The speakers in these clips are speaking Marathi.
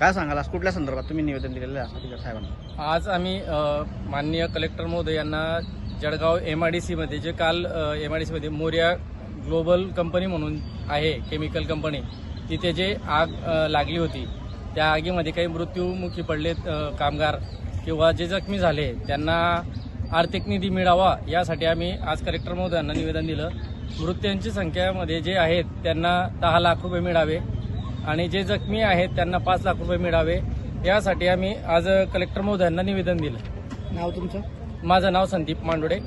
काय सांगाल? आज कुठल्या संदर्भात तुम्ही निवेदन दिलेलं आहे अधिकारी साहेबांना? आज आम्ही अ, माननीय कलेक्टर महोदय यांना जळगाव एम आय डी सीमध्ये जे काल एम आय डी सीमध्ये मोर्या ग्लोबल कंपनी म्हणून आहे केमिकल कंपनी तिथे जे आग अ, लागली होती त्या आगीमध्ये काही मृत्यूमुखी पडलेत अ, कामगार किंवा जे जखमी झाले त्यांना आर्थिक निधी मिळावा यासाठी आम्ही आज कलेक्टर महोदयांना निवेदन दिलं. मृत्यूंची संख्यामध्ये जे आहेत त्यांना दहा लाख रुपये मिळावे. आणि जे जखमी आहेत त्यांना पाच लाख रुपये मिळावे. यासाठी आम्ही आज कलेक्टर महोदयांना निवेदन दिलं. नाव तुमचं? माझं नाव संदीप मांडोडे.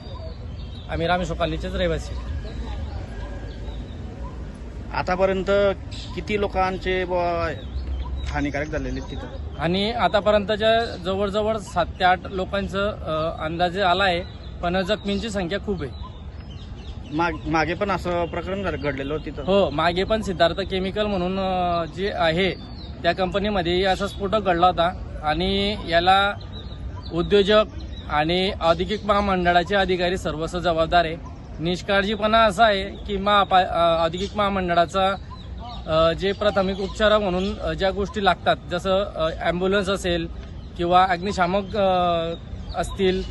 आम्ही रामेश्वर कॉलनीचेच रहिवासी. आतापर्यंत किती लोकांचे हानिकारक झालेले आहेत तिथं? आणि आतापर्यंतच्या जवळजवळ सात ते आठ लोकांचं अंदाजे आला आहे पण जखमींची संख्या खूप आहे. माग मागे पण असं प्रकरण झालं- घडलेलं तिथं. हो मागे पण सिद्धार्थ केमिकल म्हणून अ, जे आहे त्या कंपनीमध्ये असा स्फोटक घडला होता. आणि याला उद्योजक आणि औद्योगिक महामंडळाचे अधिकारी सर्वस्व जबाबदार आहे. निष्काळजीपणा असा आहे की महा औद्योगिक महामंडळाचा अ, जे प्राथमिक उपचार म्हणून अ, ज्या गोष्टी लागतात जसं ॲम्ब्युलन्स असेल किंवा अग्निशामक अ, असतील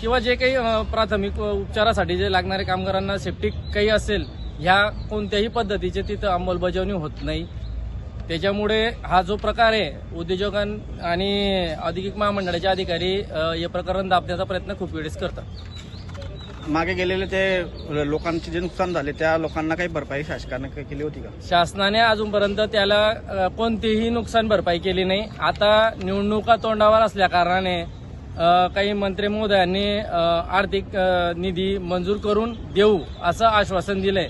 किंवा जे काही प्राथमिक उपचारासाठी जे लागणारे कामगारांना सेफ्टी काही असेल ह्या कोणत्याही पद्धतीचे तिथं अंमलबजावणी होत नाही. त्याच्यामुळे हा जो प्रकार आहे उद्योजकां आणि औद्योगिक महामंडळाचे अधिकारी हे प्रकरण दाबण्याचा प्रयत्न खूप वेळेस करतात. मागे गेलेले ते लोकांचे जे नुकसान झाले त्या लोकांना काही भरपाई शासनाने केली होती का? शासनाने अजूनपर्यंत त्याला कोणतीही नुकसान भरपाई केली नाही. आता निवडणुका तोंडावर असल्या कारणाने काही मंत्री महोदयांनी आर्थिक निधी मंजूर करून देऊ असं आश्वासन दिलंय.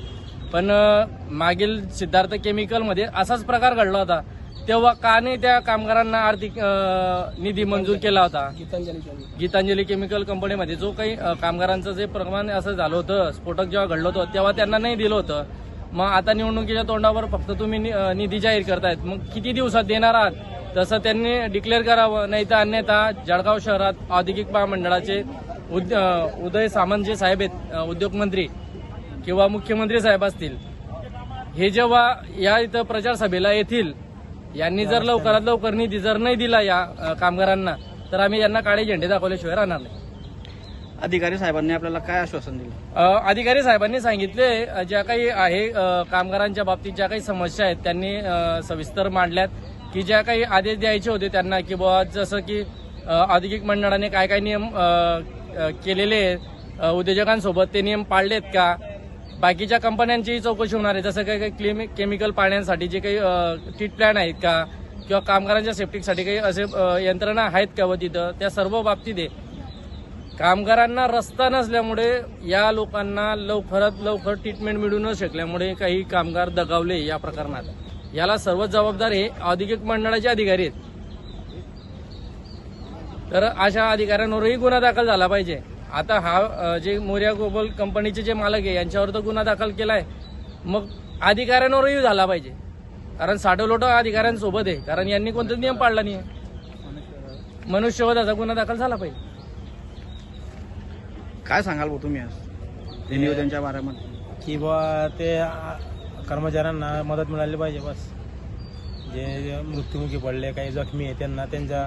पण अ, मागील सिद्धार्थ केमिकलमध्ये असाच प्रकार घडला होता. तेव्हा का नाही त्या कामगारांना आर्थिक निधी मंजूर केला होता? गीतांजली केमिकल कंपनीमध्ये जो काही कामगारांचं जे प्रमाण असं झालं होतं स्फोटक जेव्हा घडलं होतं तेव्हा त्यांना नाही दिलं होतं. मग आता निवडणुकीच्या तोंडावर फक्त तुम्ही निधी जाहीर करतायत. मग किती दिवसात देणार आहात? तसं त्यांनी डिक्लेअर करावं नाही तर अन्यथा जळगाव शहरात औद्योगिक महामंडळाचे उद- उदय सामंत जे साहेब आहेत उद्योगमंत्री किंवा मुख्यमंत्री साहेब असतील हे जेव्हा या इथं प्रचार सभेला येतील यांनी जर लवकरात लवकर निधी जर नाही दिला या कामगारांना तर आम्ही यांना काळे झेंडे दाखवल्याशिवाय राहणार नाही. अधिकारी साहेबांनी आपल्याला काय आश्वासन दिलं? अधिकारी साहेबांनी सांगितले ज्या काही आहे कामगारांच्या बाबतीत ज्या काही समस्या आहेत त्यांनी सविस्तर मांडल्यात. की ज्या काही आदेश द्यायचे होते त्यांना की बुवा जसं की औद्योगिक मंडळाने काय काय नियम केलेले आहेत उद्योजकांसोबत ते नियम पाळलेत का? बाकीच्या कंपन्यांचीही चौकशी होणार आहे जसं काही काही क्लिम केमिकल पाण्यासाठी जे काही ट्रीट प्लॅन आहेत का? किंवा कामगारांच्या सेफ्टीसाठी काही असे यंत्रणा आहेत का व तिथं? त्या सर्व बाबतीत आहे. कामगारांना रस्ता नसल्यामुळे या लोकांना लवकरात लवकर ट्रीटमेंट मिळू न शकल्यामुळे काही कामगार दगावले या प्रकरणात. याला सर्व जबाबदार हे औद्योगिक मंडळाचे अधिकारी आहेत. तर अशा अधिकाऱ्यांवरही गुन्हा दाखल झाला पाहिजे. आता हा जे मोर्या ग्लोबल कंपनीचे जे मालक आहे यांच्यावर तर गुन्हा दाखल केलाय. मग अधिकाऱ्यांवरही झाला पाहिजे. कारण साठवलोट अधिकाऱ्यांसोबत आहे. कारण यांनी कोणताच नियम पाळला नाही. मनुष्यवधाचा गुन्हा दाखल झाला पाहिजे. काय सांगाल भाऊ तुम्ही आज? ते निवेदनच्या बारेमध्ये की बा ते कर्मचाऱ्यांना मदत मिळाली पाहिजे बस. जे जे मृत्युमुखी पडले काही जखमी आहे त्यांना त्यांच्या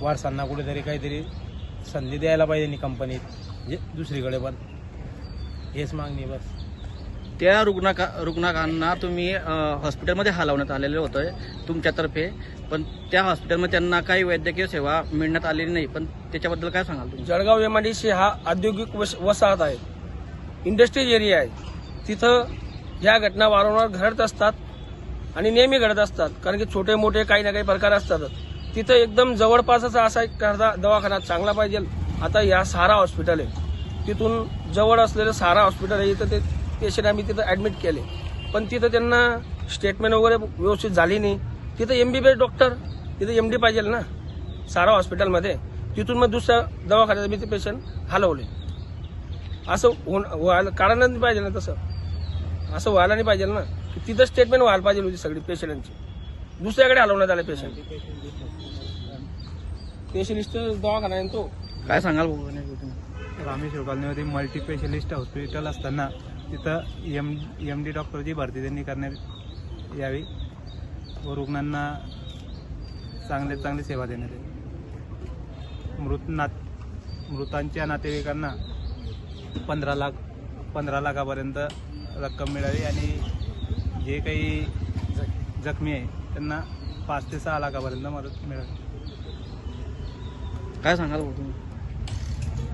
वारसांना कुठेतरी काहीतरी संधी द्यायला पाहिजे नि कंपनीत म्हणजे दुसरीकडे पण. हेच मागणी बस. त्या रुग्णका रुग्णांना तुम्ही हॉस्पिटलमध्ये हलवण्यात आलेलं होतं तुमच्यातर्फे. पण त्या हॉस्पिटलमध्ये त्यांना काही वैद्यकीय सेवा मिळण्यात आलेली नाही. पण त्याच्याबद्दल काय सांगाल तुम्ही? जळगाव एमआयडीसी हा औद्योगिक वस- वसाहत आहे. इंडस्ट्रीज एरिया आहे. तिथं ह्या घटना वारंवार घडत असतात आणि नेहमी घडत असतात. कारण की छोटे मोठे काही ना काही प्रकार असतातच. तिथं एकदम जवळपासच असा एक दवाखाना चांगला पाहिजे. आता या सारा हॉस्पिटल आहे. तिथून जवळ असलेलं सारा हॉस्पिटल आहे. इथं ते पेशंट आम्ही तिथं ॲडमिट केले. पण तिथं त्यांना स्टेटमेंट वगैरे व्यवस्थित झाली नाही. तिथं एम बी डॉक्टर तिथं एम डी पाहिजे ना? सारा हॉस्पिटलमध्ये. तिथून मग दुसऱ्या दवाखान्यात मी ते पेशंट हलवले. असं होण- व्हायला कारण पाहिजे ना तसं? असं व्हायला नाही पाहिजे ना. की तिथं स्टेटमेंट व्हायला पाहिजे होती सगळी पेशंटची दुसऱ्याकडे हलवण्यात आले पेशंट स्पेशलिस्ट दवाखाना आहे ना तो. काय सांगाल रामेश्वर कॉलनीमध्ये मल्टी स्पेशलिस्ट हॉस्पिटल असताना तिथं एम एम डी डॉक्टरची भरती त्यांनी करण्यात यावी. व रुग्णांना चांगले चांगली सेवा देण्यात येईल मृत नात मृतांच्या नातेवाईकांना पंधरा लाख पंधरा लाखापर्यंत रक्कम मिळावी आणि जे काही जखमी आहे त्यांना पाच ते सहा लाखापर्यंत मदत मिळावी काय सांगाल भाऊ तुम्ही?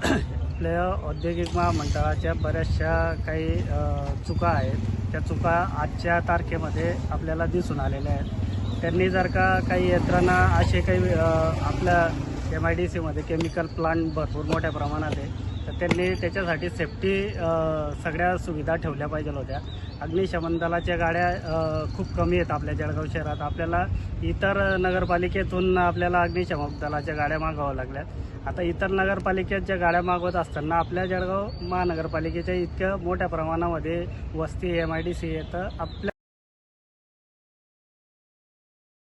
आपल्या औद्योगिक महामंडळाच्या बऱ्याचशा काही चुका आहेत. त्या चुका आजच्या तारखेमध्ये आपल्याला दिसून आलेल्या आहेत. त्यांनी जर का काही यंत्रणा असे काही आपल्या एम आय डी सीमध्ये केमिकल प्लांट भरपूर मोठ्या प्रमाणात आहे. तर त्यांनी त्याच्यासाठी सेफ्टी सगळ्या सुविधा ठेवल्या पाहिजे होत्या. अग्निशमन दलाच्या गाड्या खूप कमी आहेत आपल्या जळगाव शहरात. आपल्याला इतर नगरपालिकेतून आपल्याला अग्निशमन दलाच्या गाड्या मागवाव्या लागल्यात. आता इतर नगरपालिकेत ज्या गाड्या मागवत असताना आपल्या जळगाव महानगरपालिकेच्या इतक्या मोठ्या प्रमाणामध्ये वस्ती एम आय डी सी येतं आपल्या